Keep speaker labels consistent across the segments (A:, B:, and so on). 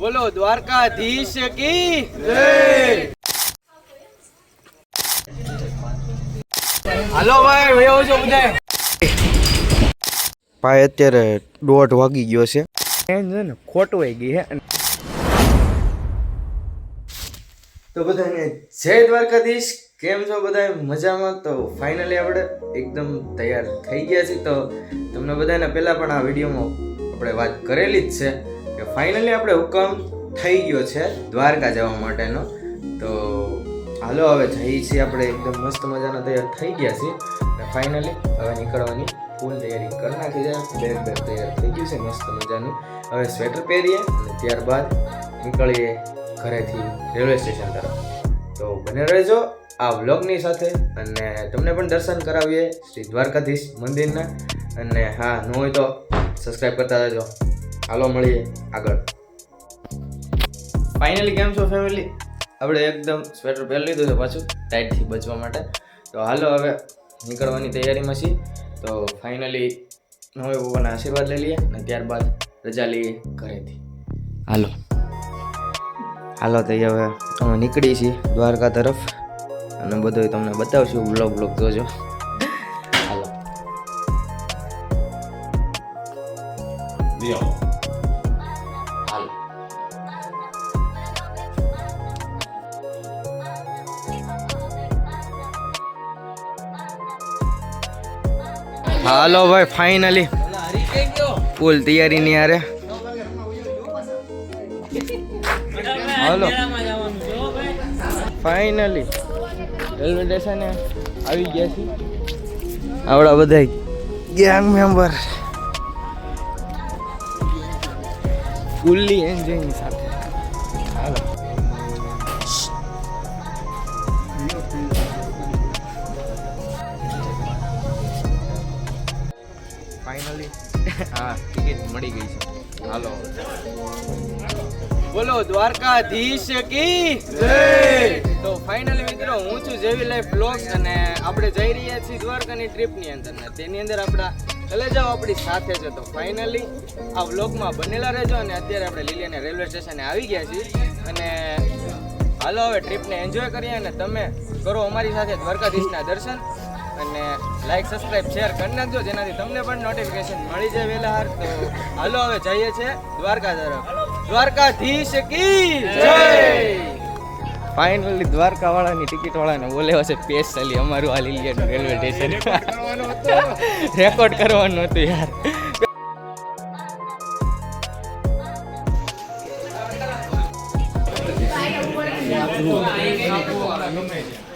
A: બોલો દ્વારકાધીશ કી હાલો ભાઈ વયો છો બધા.
B: ભાઈ અત્યારે દોઢ વાગી ગયો છે.
A: એમ છે ને ખોટવાઈ ગઈ હે.
B: તો બધાને જય દ્વારકાધીશ. કેમ છો બધા મજામાં? તો ફાઇનલી આપણે એકદમ તૈયાર થઈ ગયા છીએ. તો તમને બધાને પહેલાં પણ આ વિડીયોમાં આપણે વાત કરેલી જ છે. કે ફાઇનલી આપણે હુકમ થઈ ગયો છે દ્વારકા જવા માટેનો. તો હાલો હવે જઈએ છીએ આપણે એકદમ મસ્ત મજાના તૈયાર થઈ ગયા છીએ. અને ફાઇનલી હવે નીકળવાની ફૂલ તૈયારી કરી નાખી છે. બેગ બેગ તૈયાર થઈ ગયું છે મસ્ત મજાનું. હવે સ્વેટર પહેરીએ અને ત્યારબાદ નીકળીએ ઘરેથી રેલવે સ્ટેશન તરફ. તો બને રહેજો આ વ્લોગની સાથે અને તમને પણ દર્શન કરાવીએ શ્રી દ્વારકાધીશ મંદિરના. અને હા, ન હોય તો સબસ્ક્રાઈબ કરતા રહેજો. હાલો, મળીએ આગળ. ફાઇનલી કેમ છો ફેમિલી આપણે એકદમ સ્વેટર પહેરી લીધું છે પાછું ટાઈટથી બચવા માટે. તો હાલો, હવે નીકળવાની તૈયારીમાં છીએ. તો ફાઇનલી નવે પપ્પાના આશીર્વાદ લઈ લઈએ અને ત્યારબાદ રજા લઈએ ઘરેથી. હાલો. હાલો, તો હવે અમે નીકળી છીએ દ્વારકા તરફ. અને બધું તમને બતાવશું બ્લોગ બ્લોગ જોજો. હાલો. હાલો ભાઈ ફાઇનલી ફૂલ તૈયારી ની હારે. હાલો. ફાઇનલી રેલવે સ્ટેશને આવી ગયા છે આવડા બધા ગેંગ મેમ્બર ફૂલ્લી એન્જોયની સાથે. હાલો. હા ટિકિટ મળી ગઈ છે. હાલો.
A: બોલો દ્વારકાધીશ કી? તો ફાઇનલી મિત્રો હું છું જેવી લાઈફ બ્લોગ્સ અને આપણે જઈ રહ્યા છીએ દ્વારકાની ટ્રીપની અંદર ને તેની અંદર આપણા કલેજાઓ આપણી સાથે છે. તો ફાઇનલી આ વ્લોગમાં બનેલા રહેજો અને અત્યારે આપણે લીલિયાને રેલવે સ્ટેશને આવી ગયા છીએ. અને હાલો હવે ટ્રીપને એન્જોય કરીએ અને તમે કરો અમારી સાથે દ્વારકાધીશના દર્શન. અને લાઈક સબસ્ક્રાઇબ શેર કરી નાખજો. જેનાથી તમને પણ નોટિફિકેશન મળી જાય વહેલા તો હાલો હવે જઈએ છે દ્વારકા તરફ. દ્વારકાધીશ કી
B: ફાઇનલી દ્વારકા વાળાની ટિકિટ વાળાને બોલે છે સ્પેશિયલી અમારું આ લીલિયાનું રેલવે સ્ટેશન રેકોર્ડ કરવાનું હતું યાર.
A: આપણે ખોટા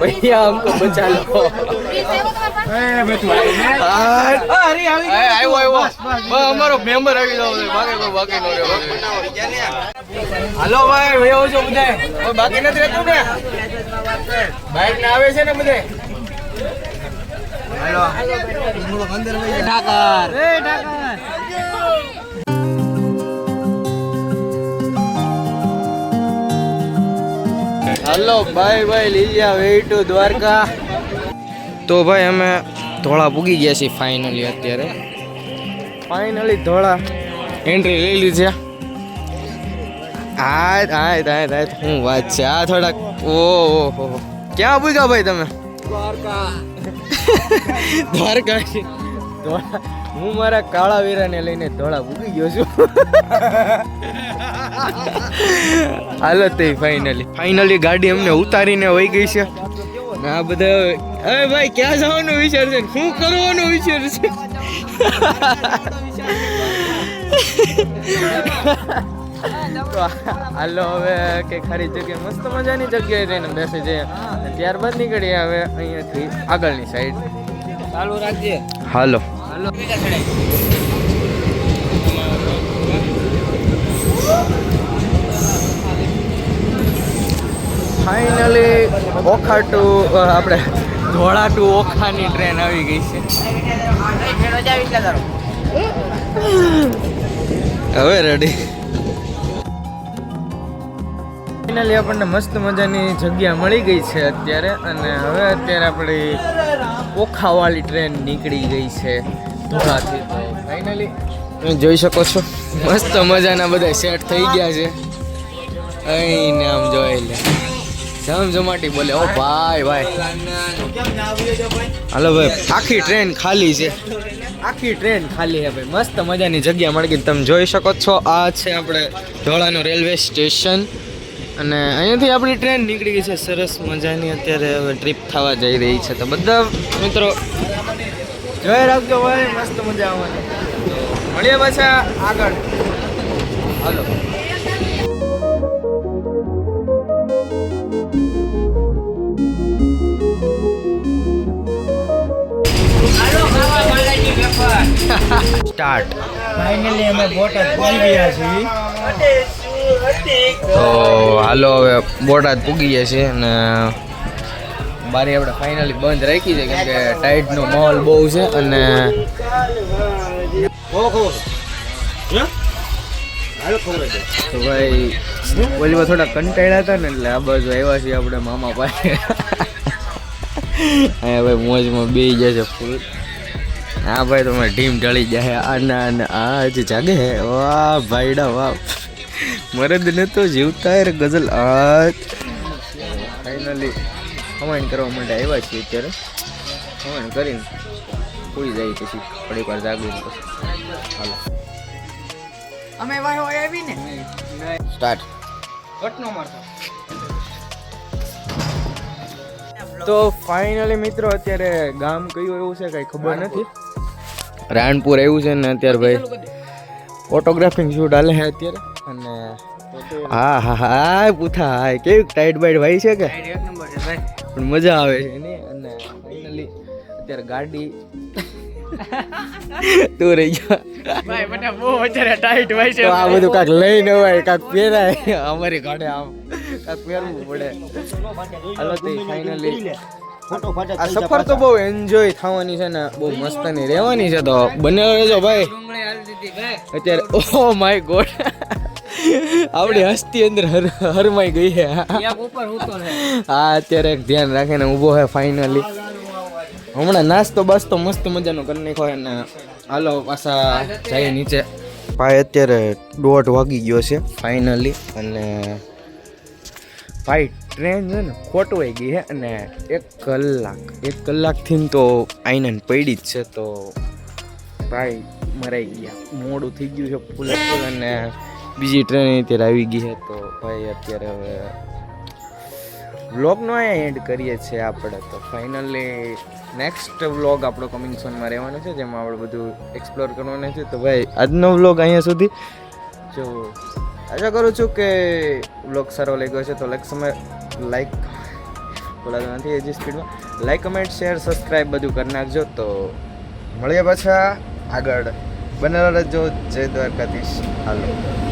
A: ભૈયા
B: અમકો બચાલો. અમારો મેમ્બર આવી જાવ બાકી બાકી નો
A: હાલો ભાઈ વેવો છું બધા. બાકી નથી રહેતું ને? બાઈક ને આવે છે ને બધે? હેલો. અંદર ઠાકર. ઠાકર.
B: હાલો bye bye Liliya way to Dwarka. તો ભાઈ અમે ધોળા પૂગી ગયા છીએ ફાઇનલી અત્યારે. ફાઇનલી ધોળા. એન્ટ્રી લઈ લીધી છે. હા હા હા હા શું વાત છે? આ થોડાક ઓહો ક્યાં પૂગ્યા ભાઈ તમે?
A: દ્વારકા.
B: દ્વારકા. ધોળા. હું મારા કાળા વીરાને લઈને ધોળા ઉગી ગયો છું. હાલો થઈ ફાઇનલી ફાઇનલી ગાડી અમને ઉતારીને વહી ગઈ છે. ને આ બધા હવે ભાઈ, ક્યાં જવાનું વિચાર છે? શું કરવાનો વિચાર છે? હાલો હવે કે ખારી જગ્યાએ મસ્ત મજાની જગ્યાએ જઈને બેસી જઈએ ત્યારબાદ નીકળીએ હવે અહીંયાથી આગળની સાઈડ
A: ચાલુ રાખજે.
B: હાલો.
A: હાલો. ફાઇનલી ઓખા ટુ આપણે ધોળા ટુ ઓખાની ટ્રેન આવી ગઈ છે. હવે રેડી ફાઇનલી આપણને મસ્ત મજાની જગ્યા મળી ગઈ છે અત્યારે. અને હવે અત્યારે આપણી ઓખાવાળી ટ્રેન નીકળી ગઈ છે ધોળાથી તો ફાઇનલી તમે જોઈ શકો છો. મસ્ત મજાના બધા સેટ થઈ ગયા છે. અહીં આમ જોઈ લે. જમજમાટી બોલે ઓ ભાઈ ભાઈ. હાલો ભાઈ આખી ટ્રેન ખાલી છે. આખી ટ્રેન ખાલી છે ભાઈ. મસ્ત મજાની જગ્યા મળી ગઈ. તમે જોઈ શકો છો આ છે આપણે ધોળાનું રેલવે સ્ટેશન અને અહીંયાથી આપણી ટ્રેન નીકળી ગઈ છે. સરસ મજાની અત્યારે હવે ટ્રીપ થવા જઈ રહી છે. તો બધા મિત્રો જોઈ રાખજો ભાઈ મસ્ત મજા આવવાની. મળીએ પાછા આગળ. હાલો. સ્ટાર્ટ
C: ફાઇનલી અમે બોટ પહોંચી ગયા છીએ.
B: તો હાલો હવે બોટાદ પૂગી ગયા છે અને બારી આપણે ફાઇનલી બંધ રાખી છે કેમ કે ટાઈટનો માહોલ બહુ છે અને તો ભાઈ ઓલીમાં થોડા કંટાળ્યા હતા ને એટલે આ બાજુ આવ્યા છીએ આપણે મામા પાસે. અહીંયા ભાઈ મોજમાં બે જાય છે ફૂલ હા ભાઈ તમે ઢીમ ઢળી જાય આ ના ના આ હજી જાગે વાહ ભાઈડા વાહ. મરદ ને તો જીવતા યાર ગઝલ. આજ ફાઇનલી કમાઈન કરવા માટે આવ્યા છીએ અત્યારે. કમાઈન કરીને પૂરી જાય પછી થોડીક વાર જાગીને પછી. હાલો.
C: અમે વાય આવી ને
B: સ્ટાર્ટ
C: ઘટનો મારતો
B: તો. ફાઇનલી મિત્રો અત્યારે ગામ કયું એવું છે કઈ ખબર નથી? રાણપુર એવું છે ને અત્યારે ભાઈ. ફોટોગ્રાફિંગ શૂટ હાલે છે અત્યારે. અને હા હા હા પૂથા હા કેવું ટાઈટ બાઈટ ભાઈ છે કે?
C: એક નંબર છે ભાઈ.
B: પણ મજા આવે છે એની. અને ફાઇનલી અત્યારે ગાડી તું રહી ગયો.
C: ભાઈ મને બહુ અત્યારે ટાઈટ ભાઈ છે
B: આ બધું કાંક લઈને હોય કાક પહેરાય. અમારી ગાડે આમ કાક પહેરવું પડે. હાલો તે ફાઇનલી આ સફર તો બહુ એન્જોય થવાની છે ને બહુ મસ્તની રહેવાની છે તો બનેલો રહેજો ભાઈ. અત્યારે ઓ માય ગોડ આપણી હસ્તી અંદર હર હરમાઈ ગઈ છે હા અત્યારે એક ધ્યાન રાખીને ઊભો છે ફાઇનલી હમણાં નાસ્તો બાસ્તો મસ્ત મજાનો કરી નાખ્યો અને હાલો પાછા જાય નીચે. ભાઈ અત્યારે દોઢ વાગી ગયો છે ફાઇનલી અને ભાઈ ટ્રેન છે ને ખોટવાઈ ગઈ છે અને એક કલાક એક કલાકથી તો આઈને પડી જ છે તો ભાઈ મરાઈ ગયા. મોડું થઈ ગયું છે ફૂલ અને બીજી ટ્રેન અત્યારે આવી ગઈ છે, તો ભાઈ અત્યારે હવે વ્લોગનો એન્ડ કરીએ છીએ આપણે. તો ફાઇનલી નેક્સ્ટ વ્લોગ આપણો કમિંગ સોનમાં રહેવાનો છે, જેમાં આપણે બધું એક્સપ્લોર કરવાનું છે. તો ભાઈ, આજનો વ્લોગ અહીંયા સુધી. જો, આશા કરું છું કે વ્લોગ સારો લાગ્યો છે તો લાઈક સમય લાઈક બોલાતો નથી હજી સ્પીડમાં લાઈક કમેન્ટ શેર સબસ્ક્રાઈબ બધું કરી નાખજો. તો મળીએ પાછા આગળ. બનેલા રહેજો. જય દ્વારકાધીશ. હાલો.